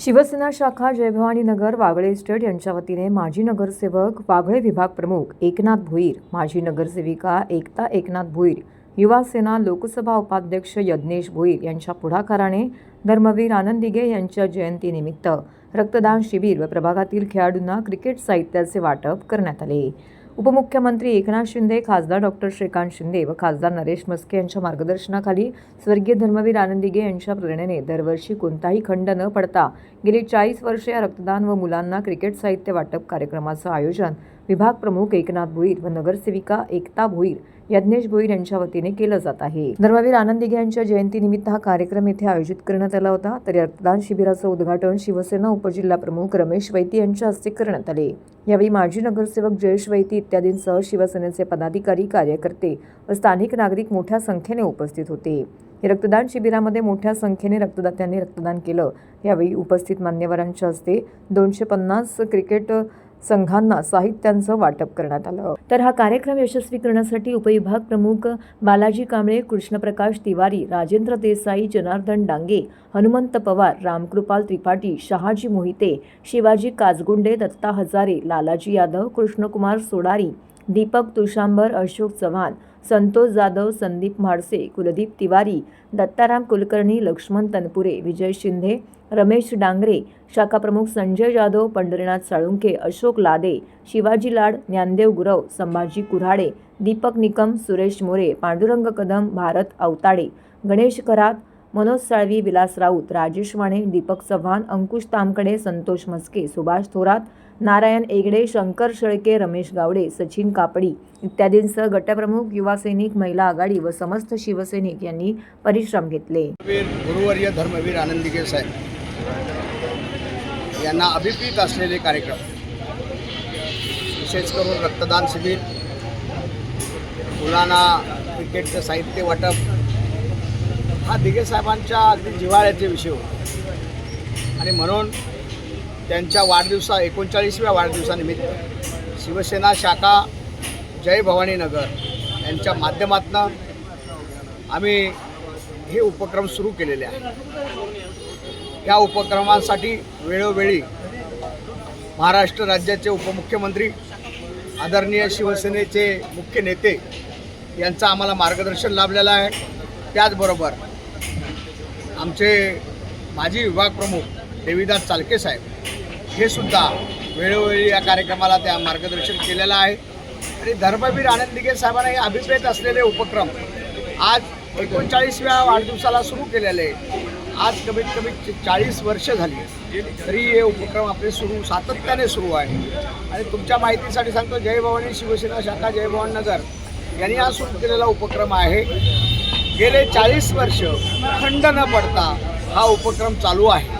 शिवसेना शाखा जयभवानी नगर वागळे इस्टेट यांच्या वतीने माजी नगरसेवक वागळे विभाग प्रमुख एकनाथ भोईर माजी नगरसेविका एकता एकनाथ भोईर युवा सेना लोकसभा उपाध्यक्ष यज्ञेश भोईर यांच्या पुढाकाराने धर्मवीर आनंद दिघे यांच्या जयंतीनिमित्त रक्तदान शिबिर व प्रभागातील खेळाडूंना क्रिकेट साहित्याचे वाटप करण्यात आले. उपमुख्यमंत्री एकनाथ शिंदे खासदार डॉक्टर श्रीकांत शिंदे व खासदार नरेश मस्के यांच्या मार्गदर्शनाखाली स्वर्गीय धर्मवीर आनंदिगे यांच्या प्रेरणेने दरवर्षी कोणताही खंड न पडता गेली चाळीस वर्षे या रक्तदान व मुलांना क्रिकेट साहित्य वाटप कार्यक्रमाचं आयोजन विभाग प्रमुख एकनाथ भोईर व नगरसेविका एकता भोईर यज्ञेश भोईर यांच्या वतीने केलं जात आहे. धर्मवीर आनंद दिघे यांच्या जयंतीनिमित्त हा कार्यक्रम येथे आयोजित करण्यात आला होता. तर रक्तदान शिबिराचं उद्घाटन शिवसेना उपजिल्हा प्रमुख रमेश वैती यांच्या हस्ते करण्यात आले. यावेळी माजी नगरसेवक जयेश वैती इत्यादींसह शिवसेनेचे पदाधिकारी कार्यकर्ते व स्थानिक नागरिक मोठ्या संख्येने उपस्थित होते. या रक्तदान शिबिरामध्ये मोठ्या संख्येने रक्तदात्यांनी रक्तदान केलं. यावेळी उपस्थित मान्यवरांच्या हस्ते दोनशे पन्नास क्रिकेट संघांना साहित्यांचं वाटप करण्यात आलं. तर हा कार्यक्रम यशस्वी करण्यासाठी उपविभाग प्रमुख बालाजी कांबळे कृष्णप्रकाश तिवारी राजेंद्र देसाई जनार्दन डांगे हनुमंत पवार रामकृपाल त्रिपाठी शहाजी मोहिते शिवाजी काजगुंडे दत्ता हजारे लालाजी यादव कृष्णकुमार सोडारी दीपक तुषांबर अशोक चव्हाण संतोष जाधव संदीप म्हाडसे कुलदीप तिवारी दत्ताराम कुलकर्णी लक्ष्मण तनपुरे विजय शिंदे रमेश डांगरे शाखा प्रमुख संजय जाधव पंढरीनाथ साळुंके अशोक लादे शिवाजी लाड ज्ञानदेव गुरव संभाजी कुऱ्हाडे दीपक निकम सुरेश मोरे पांडुरंग कदम भारत अवताडे गणेश करात मनोज साळवी विलास राऊत राजेश माने दीपक चव्हाण अंकुश तामकडे संतोष मस्के सुभाष थोरात नारायण एगडे शंकर शेळके रमेश गावडे सचिन कापडी इत्यादींसह गटप्रमुख युवा सैनिक महिला आघाडी व समस्त शिवसैनिक यांनी परिश्रम घेतले. गुरुवर्य धर्मवीर आनंदीगे साहेब यांना अभिप्रीत असलेले कार्यक्रम विशेष करून रक्तदान शिबिर मुलांना क्रिकेटचं साहित्य वाटप हा दिघे साहेबांच्या अगदी जिव्हाळ्याचे विषय होते. आणि म्हणून त्यांच्या वाढदिवसा एकोणचाळीसव्या वाढदिवसानिमित्त शिवसेना शाखा जय भवानीनगर यांच्या माध्यमातून आम्ही हे उपक्रम सुरू केलेले आहे या उपक्रमांसाठी वेळोवेळी महाराष्ट्र राज्याचे उपमुख्यमंत्री आदरणीय शिवसेनेचे मुख्य नेते यांचं आम्हाला मार्गदर्शन लाभलेलं आहे. त्याचबरोबर आमचे माजी विभाग प्रमुख देवीदास चालके साहेब हे सुद्धा वेळोवेळी या कार्यक्रमाला त्या मार्गदर्शन केलेलं आहे. आणि धर्मवीर आनंद दिघे साहेबांना हे अभिप्रेत असलेले उपक्रम आज एकोणचाळीसव्या वाढदिवसाला सुरू केलेले आज कमीत कमी चाळीस वर्ष झाली तरी हे उपक्रम आपले सुरू सातत्याने सुरू आहे. आणि तुमच्या माहितीसाठी सांगतो जय भवानी शिवसेना शाखा जय भवानी नगर यांनी हा सुरू केलेला उपक्रम आहे. गेले चाळीस वर्ष खंड न पडता हा उपक्रम चालू आहे.